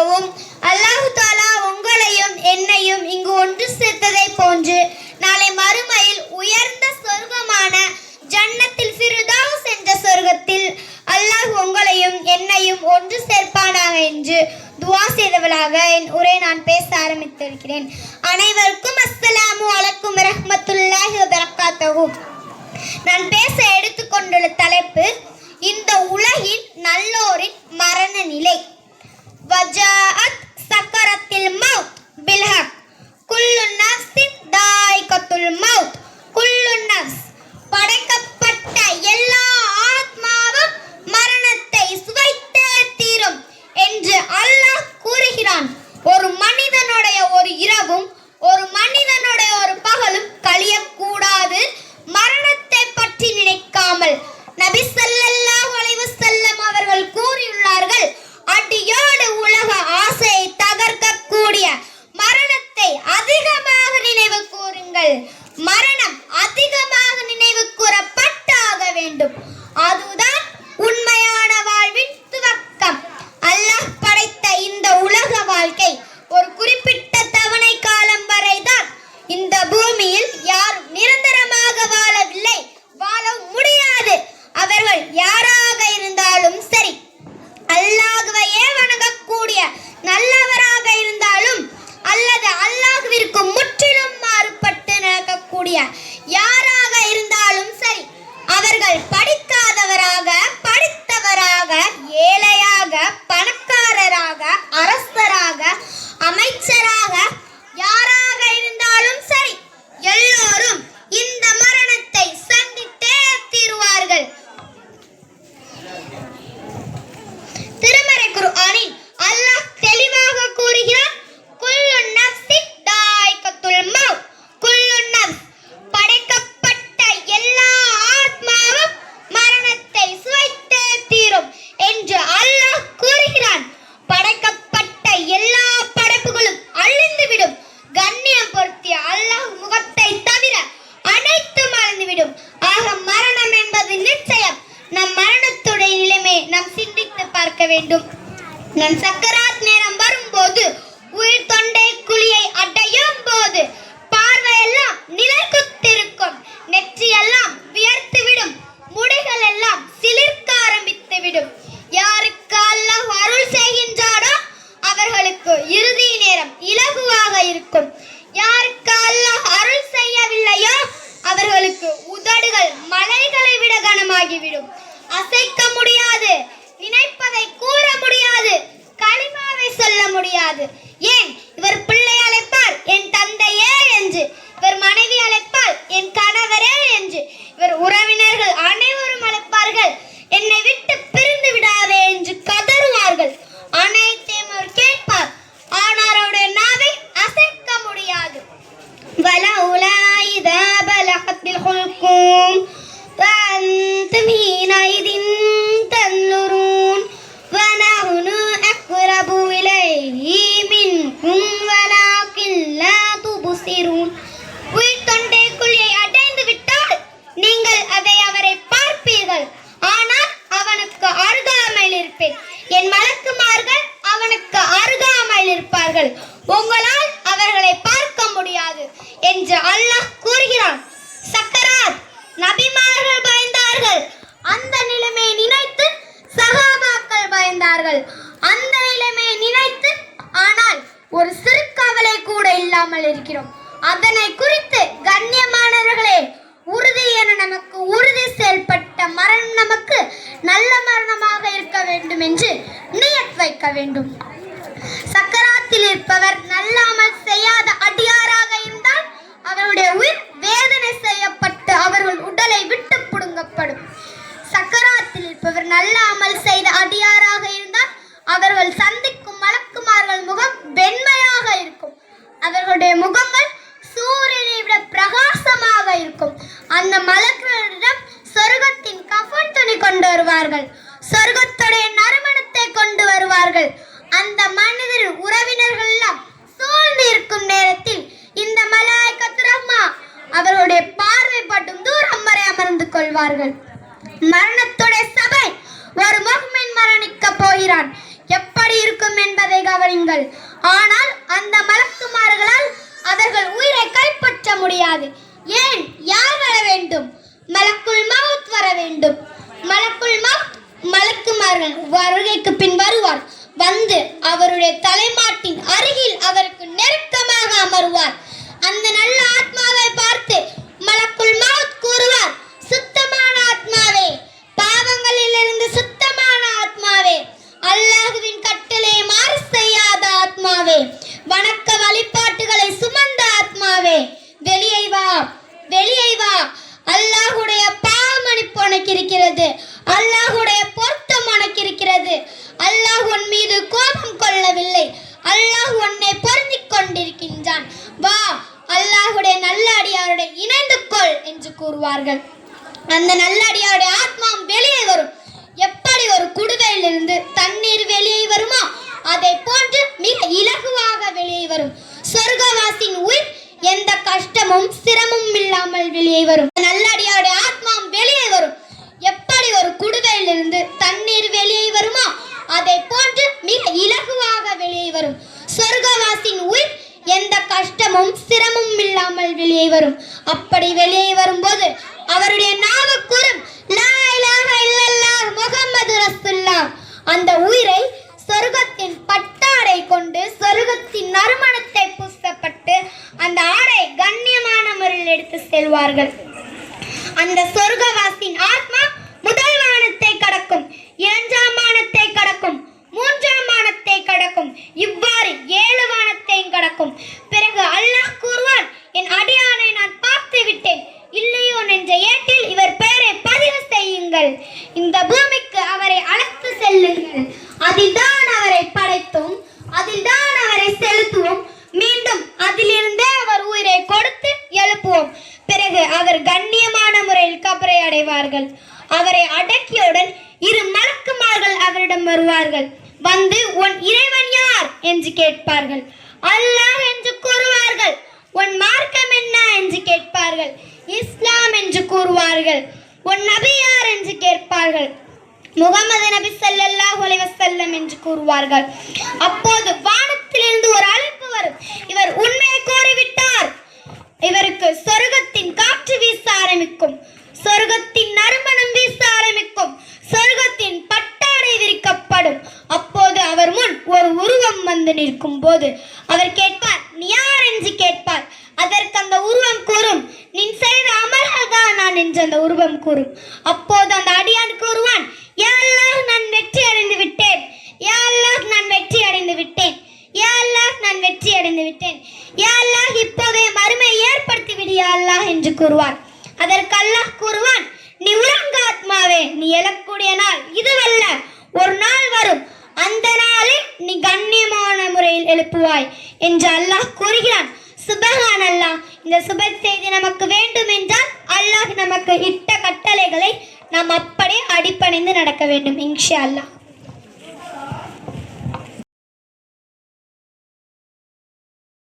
செய்தவளாகவும் அல்லாஹு தாலா உங்களையும் என்னையும் இங்கு ஒன்று சேர்த்ததை போன்று நாளை மறுமையில் உயர்ந்த சொர்க்கமான ஜன்னத்தில் ஃபிர்தௌஸ் என்ற சொர்க்கத்தில் அல்லாஹ் உங்களையும் என்னையும் ஒன்று சேர்ப்பானாக என்று துவா செய்தவளாக என் உரை நான் பேச ஆரம்பித்திருக்கிறேன். அனைவருக்கும் அஸ்ஸலாமு அலைக்கும் ரஹ்மத்துல்லாஹி வபரகாத்தஹு நான் பேச எடுத்துக்கொண்டுள்ள தலைப்பு இந்த என்று அல்லாஹ் கூறுகிறான். ஒரு மனிதனுடைய ஒரு இரவும் ஒரு மனிதனுடைய ஒரு பகலும் கழியக்கூடாது. மரணத்தை பற்றி நினைக்காமல். நபி நடக்கக்கூடிய யாரா பார்க்க வேண்டும். நம் சக்கராத் நேரம் வரும்போது உயிர் தொண்டை குழியை அடையும் போது பார்வையெல்லாம் நிலைக்குத்திருக்கும் நெற்றியெல்லாம் வியர்த்துவிடும். முடிகள் எல்லாம் சிலிர்க்க ஆரம்பித்து விடும் யாருக்கு அல்லாஹ் அருள் செய்கின்றாரோ அவர்களுக்கு இறுதி நேரம் இலகுவாக இருக்கும். யாருக்கு அல்லாஹ் அருள் செய்யவில்லையோ அவர்களுக்கு உதடுகள் மலைகளை விட கனமாகிவிடும். அசைக்க முடியாது. நினைப்பதை கூற முடியாது களிமாவை சொல்ல முடியாது ஏன் இவர் பிள்ளை அழைப்பார் என் தந்தையே என்று இவர் மனைவி அழைப்பால் என் கணவரே என்று இவர் உறவினர்கள் அனைவரும் அழைப்பார்கள் என்னை விட்டு பிரிந்து விடாதே என்று கதறுவார்கள் அனைத்தையும் அவர் கேட்பார் ஆனால் அவருடைய நாவை அசைக்க முடியாது ولولا إذا بلغت الحلقوم وأنتم حينئذ சகாபாக்கள் அந்த நிலைமையை நினைத்து ஆனால் ஒரு சிறு கவலை கூட இல்லாமல் இருக்கிறோம். அதனை குறித்து கண்ணியமானவர்களே உறுதி என நமக்கு உறுதி செயல்பட்ட மரணம் நமக்கு நல்ல மரணமாக இருக்க வேண்டும் என்று நியத் வைக்க வேண்டும். சக்கராத்தில் இருப்பவர் நல்லாமல் செய்யாத அடியாராக இருந்தால் அவருடைய உயிர் வேதனை செய்யப்பட்டு அவர்கள் உடலை விட்டு புடுங்கப்படும். சக்கராத்தில் என்பவர் நல்ல அமல் செய்த அடியாராக இருந்தால் அவர்கள் சந்திக்கும் மலக்குமார்கள் முகம் வெண்மையாக இருக்கும். அவர்களுடைய முகங்கள் சூரியனை விட பிரகாசமாக இருக்கும். அந்த மலக்குகளிடம் சொர்க்கத்தின் கஃன் துணி கொண்டு வருவார்கள். சொர்க்கத்துடைய நறுமணத்தை கொண்டு வருவார்கள். அந்த மனிதர் உறவினர்கள் எல்லாம் சூழ்ந்து இருக்கும் நேரத்தில் இந்த மலாய்க்கத்து ரஹ்மா அவர்களுடைய பார்வை பட்டும் தூரம் வரை அமர்ந்து கொள்வார்கள். மரணத்துடைய சபை ஒரு முகமின் மரணிக்க போகிறான் எப்படி இருக்கும் என்பதை கவனிங்கள் ஆனால் அந்த மலக்குமார்களால் அவர்கள் உயிரை கைப்பற்ற முடியாது. ஏன்? யார் வர வேண்டும்? மலக்குள் மவுத் வர வேண்டும். மலக்குள் மவுத் மலக்குமார்கள் வருகைக்கு பின் வருவார். வந்து அவருடைய தலைமாட்டின் அருகில் அவருக்கு நெருக்கமாக அமருவார். அந்த நல்ல ஆத்மாவை பார்த்து மலக்குள் மவுத் கூறுவார் சுத்தமான ஆத்மாவே பாவங்களிலிருந்து சுத்தமான ஆத்மாவே அல்லாஹுவின் கட்டளை மாறு செய்யாத ஆத்மாவே வணக்க வழிபாட்டுகளை சுமந்த ஆத்மாவே வெளியே வா வெளியே வா அல்லாஹுடைய பாவமணிப்பு உனக்கு இருக்கிறது அல்லாஹுடைய பொருத்தம் உனக்கு இருக்கிறது அல்லாஹ் உன் மீது கோபம் கொள்ளவில்லை. அல்லாஹ் உன்னை பொருந்திக் கொண்டிருக்கின்றான். வா அல்லாஹுடைய நல்ல அடியாருடைய இணைந்து கொள் என்று கூறுவார்கள். அந்த நல்லடியாருடைய ஆத்மா வெளியே வரும். எப்படி ஒரு குடுவையிலிருந்து தண்ணீர் வெளியே வருமோ அதை போன்று மிக இலகுவாக வெளியே வரும். சொர்க்கவாசின் உயிர் எந்த கஷ்டமும் சிரமும் இல்லாமல் வெளியே வரும். நல்ல ஆத்மாவும் வெளியே வரும் எப்படி ஒரு குடுவையிலிருந்து தண்ணீர் வெளியே வருமா? அதை போன்று மிக இலகுவாக வெளியே வரும். சொர்க்கவாசின் உயிர் எந்த கஷ்டமும் சிரமமும் இல்லாமல் வெளியே வரும். அப்படி வெளியே வரும்போது அவருடைய நாவு கூறும் லா அந்த உயிரை சொர்க்கத்தின் பட்டாடை கொண்டு சொர்க்கத்தின் நறுமணத்தை பூசப்பட்டு அந்த ஆடை கண்ணியமான முறையில் எடுத்து செல்வார்கள். அந்த சொர்க்கவாசி பிறகு அவர் கண்ணியமான முறையில் கபரை அடைவார்கள். அவரை அடக்கியவுடன் இரு மலக்குமார்கள் அவரிடம் வருவார்கள். வந்து உன் இறைவன் யார்? என்று கேட்பார்கள். அல்லாஹ் என்று கூறுவார்கள். உன் மார்க்கம் என்ன? என்று கேட்பார்கள். இஸ்லாம் என்று கூறுவார்கள். உன் நபி யார்? என்று கேட்பார்கள். முகமது நபி ஸல்லல்லாஹு அலைஹி வஸல்லம் என்று கூறுவார்கள். அப்போது வானத்திலிருந்து ஒரு அழைப்பு வரும். இவர் உண்மையை கூறிவிட்டார் இவருக்கு சொர்க்கத்தின் காற்று வீச ஆரம்பிக்கும் சொர்க்கத்தின் நறுமணம் வீச ஆரம்பிக்கும் சொர்க்கத்தின் பட்டாடை விரிக்கப்படும். அப்போது அவர் முன் ஒரு உருவம் வந்து நிற்கும் போது அவர் கேட்பார் நீ யார்? என்று கேட்பார். அதற்கு அந்த உருவம் கூறும் நீ செய்த அமல்கள் தான் நான் என்று அந்த உருவம் கூறும். அப்போது அந்த அடியான் கூறுவான் கூறுவார். அதற்கு அல்லாஹ் கூறுவான் நீ உறங்க ஆத்மாவே நீ எழக்கூடிய நாள் இதுவல்ல. ஒரு நாள் வரும் அந்த நாளில் நீ கண்ணியமான முறையில் எழுப்புவாய் என்று அல்லாஹ் கூறுகிறான். சுபஹான் அல்லாஹ் இந்த சுப செய்தி நமக்கு வேண்டும் என்றால் அல்லாஹ் நமக்கு இட்ட கட்டளைகளை நாம் அப்படியே அடிப்பணிந்து நடக்க வேண்டும் இன்ஷா அல்லாஹ்.